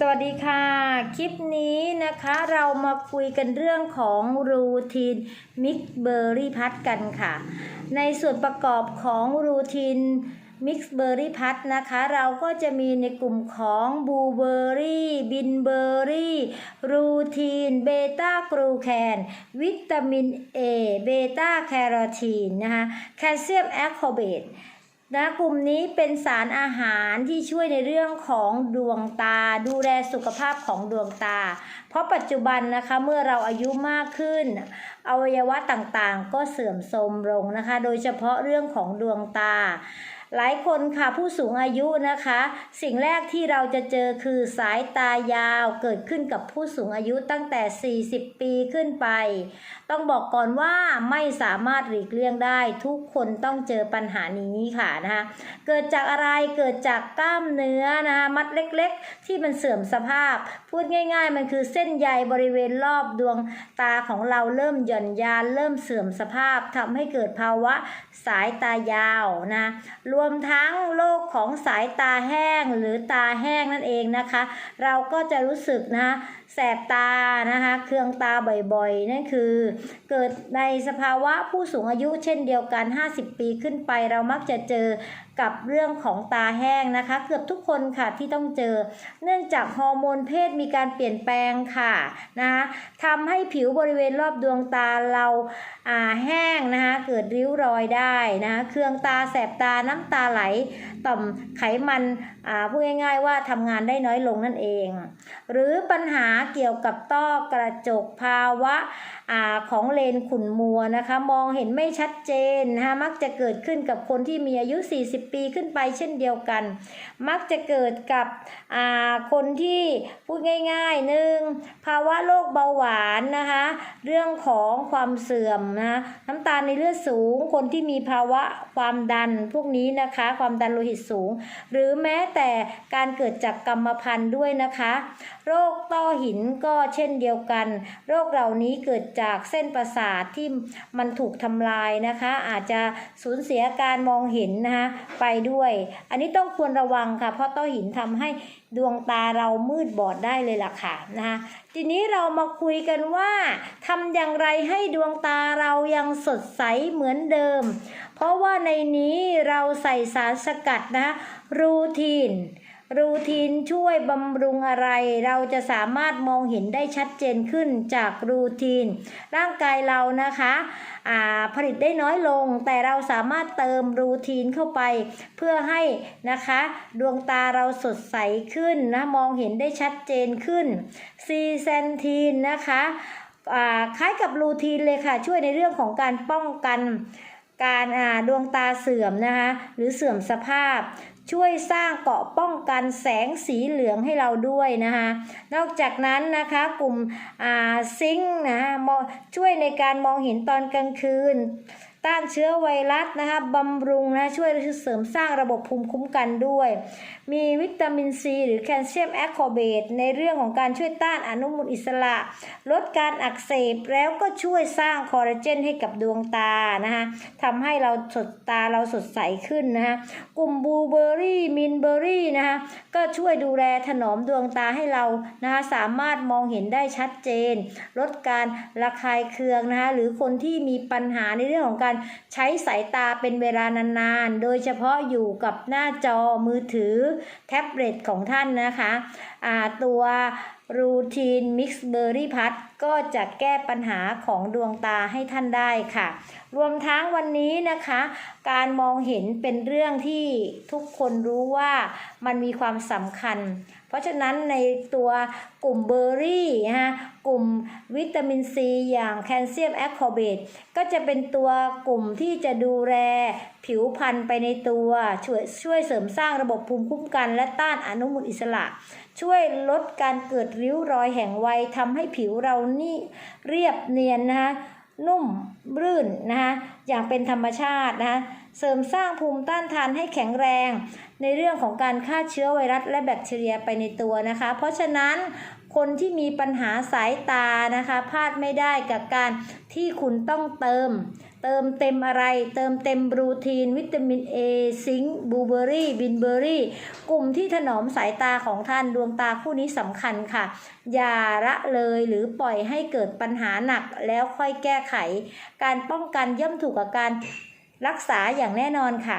สวัสดีค่ะ คลิปนี้นะคะเรามาคุยกันเรื่องของรูทีนมิกเบอร์รี่พัดกันค่ะ ในส่วนประกอบของรูทีนมิกเบอร์รี่พัดนะคะ เราก็จะมีในกลุ่มของบูเบอร์รี่บินเบอร์รี่รูทีนเบต้ากรูแคนวิตามิน A เบต้าแคโรทีนนะคะแคลเซียมแอคโคเบต นะกลุ่มนี้เป็นสารอาหารที่ช่วยในเรื่องของดวงตา ดูแลสุขภาพของดวงตา เพราะปัจจุบันนะคะเมื่อเราอายุมากขึ้น อวัยวะต่างๆ ก็เสื่อมโทรมลงนะคะ โดยเฉพาะเรื่องของดวงตา หลายคนค่ะผู้สูงอายุนะคะ สิ่งแรกที่เราจะเจอคือสายตายาวเกิดขึ้นกับผู้สูงอายุตั้งแต่ 40 ปีขึ้นไป ต้องบอกก่อนว่าไม่สามารถหลีกเลี่ยงได้ทุกคนต้องเจอปัญหานี้ค่ะนะคะเกิดจากอะไรเกิดจากกล้ามเนื้อนะคะมัดเล็กๆ ที่มันเสื่อมสภาพ พูดง่าย ๆ มันคือเส้นใยบริเวณรอบดวงตาของเราเริ่มหย่อนยานเริ่มเสื่อมสภาพทำให้เกิดภาวะสายตายาวนะรวมทั้งโรคของสายตาแห้งหรือตาแห้งนั่นเองนะคะ เราก็จะรู้สึกนะ แสบตานะคะเคืองตาบ่อยๆ นั่นคือ เกิดในสภาวะผู้สูงอายุเช่นเดียวกัน 50 ปีขึ้นไปเรามักจะเจอกับเรื่องของตาแห้งนะคะ เกือบทุกคนค่ะที่ต้องเจอ เนื่องจากฮอร์โมนเพศมีการเปลี่ยนแปลงค่ะนะคะทำให้ผิวบริเวณรอบดวงตาเราอ่าแห้งนะคะเกิดริ้วรอยได้นะคะเคืองตาแสบตาน้ำตาไหลต่อมไขมัน พูดง่าย ๆ ว่าทำงานได้น้อยลงนั่นเอง หรือปัญหาเกี่ยวกับต้อกระจกภาวะอ่าของเลนขุ่นมัวนะคะ มองเห็นไม่ชัดเจนนะคะมักจะเกิดขึ้นกับคนที่มีอายุ 40 ปีขึ้นไปเช่นเดียวกัน มักจะเกิดกับอ่าคนที่พูดง่ายๆหนึ่งภาวะโรคเบาหวานนะคะเรื่องของความเสื่อมนะน้ำตาลในเลือดสูง คนที่มีภาวะความดันพวกนี้นะคะ ความดันโลหิตสูง หรือแม้แต่การเกิดจากกรรมพันธุ์ด้วยนะคะ โรคต้อหินก็เช่นเดียวกัน โรคเหล่านี้เกิดจากเส้นประสาทที่มันถูกทำลายนะคะ อาจจะสูญเสียการมองเห็นนะคะไปด้วย อันนี้ต้องควรระวังค่ะเพราะต้อหินทำให้ดวงตาเรามืดบอดได้เลยล่ะค่ะนะคะทีนี้เรามาคุยกันว่าทำอย่างไรให้ดวงตาเรายังสดใสเหมือนเดิม เพราะว่าในนี้เราใส่สารสกัดนะรูทีน รูทีนช่วยบำรุงอะไร เราจะสามารถมองเห็นได้ชัดเจนขึ้นจากรูทีน ร่างกายเรานะคะผลิตได้น้อยลง แต่เราสามารถเติมรูทีนเข้าไป เพื่อให้นะคะดวงตาเราสดใสขึ้นนะมองเห็นได้ชัดเจนขึ้นซีเซนทีนนะคะคล้ายกับรูทีนเลยค่ะ ช่วยในเรื่องของการป้องกันการดวงตาเสื่อมนะคะหรือเสื่อมสภาพ ช่วยสร้างเกาะป้องกันแสงสีเหลืองให้เราด้วยนะคะนอกจากนั้นนะคะกลุ่มซิงค์นะมองช่วยในการมองเห็นตอนกลางคืน ต้านเชื้อไวรัสนะคะบำรุงนะช่วยเสริมสร้างระบบภูมิคุ้มกันด้วย มีวิตามินซีหรือแคลเซียมแอคโคเบตในเรื่องของการช่วยต้านอนุมูลอิสระ ลดการอักเสบแล้วก็ช่วยสร้างคอลลาเจนให้กับดวงตานะคะทำให้เราสดตาเราสดใสขึ้นนะคะกลุ่มบลูเบอร์รี่มินเบอร์รี่นะคะก็ช่วยดูแลถนอมดวงตาให้เรานะคะสามารถมองเห็นได้ชัดเจน ลดการระคายเคืองนะคะหรือคนที่มีปัญหาในเรื่องของการใช้สายตาเป็นเวลานานๆ โดยเฉพาะอยู่กับหน้าจอมือถือแท็บเล็ตของท่านนะคะตัว รูทีนมิกซ์เบอร์รี่พัดก็จะแก้ปัญหาของดวงตาให้ท่านได้ค่ะ รวมทั้งวันนี้นะคะ การมองเห็นเป็นเรื่องที่ทุกคนรู้ว่ามันมีความสำคัญ เพราะฉะนั้นในตัวกลุ่มเบอร์รี่ฮะกลุ่มวิตามินซีอย่างแคลเซียมแอคโคเบตก็จะเป็นตัวกลุ่มที่จะดูแลผิวพรรณไปในตัวช่วยช่วยเสริมสร้างระบบภูมิคุ้มกันและต้านอนุมูลอิสระ ช่วยลดการเกิดริ้วรอยแห่งวัยทำให้ผิวเรานี่เรียบเนียนนะคะนุ่มรื่นนะคะอย่างเป็นธรรมชาตินะคะเสริมสร้างภูมิต้านทานให้แข็งแรง ในเรื่องของการฆ่าเชื้อไวรัสและแบคทีเรียไปในตัวนะคะ เพราะฉะนั้นคนที่มีปัญหาสายตานะคะพลาดไม่ได้กับการที่คุณต้องเติม เติมเต็มอะไร เติมเต็มบรูทีน วิตามิน A ซิงค์บลูเบอรี่บินเบอรี่ กลุ่มที่ถนอมสายตาของท่านดวงตาคู่นี้สำคัญค่ะ อย่าละเลยหรือปล่อยให้เกิดปัญหาหนักแล้วค่อยแก้ไข การป้องกันย่อมถูกกับการรักษาอย่างแน่นอนค่ะ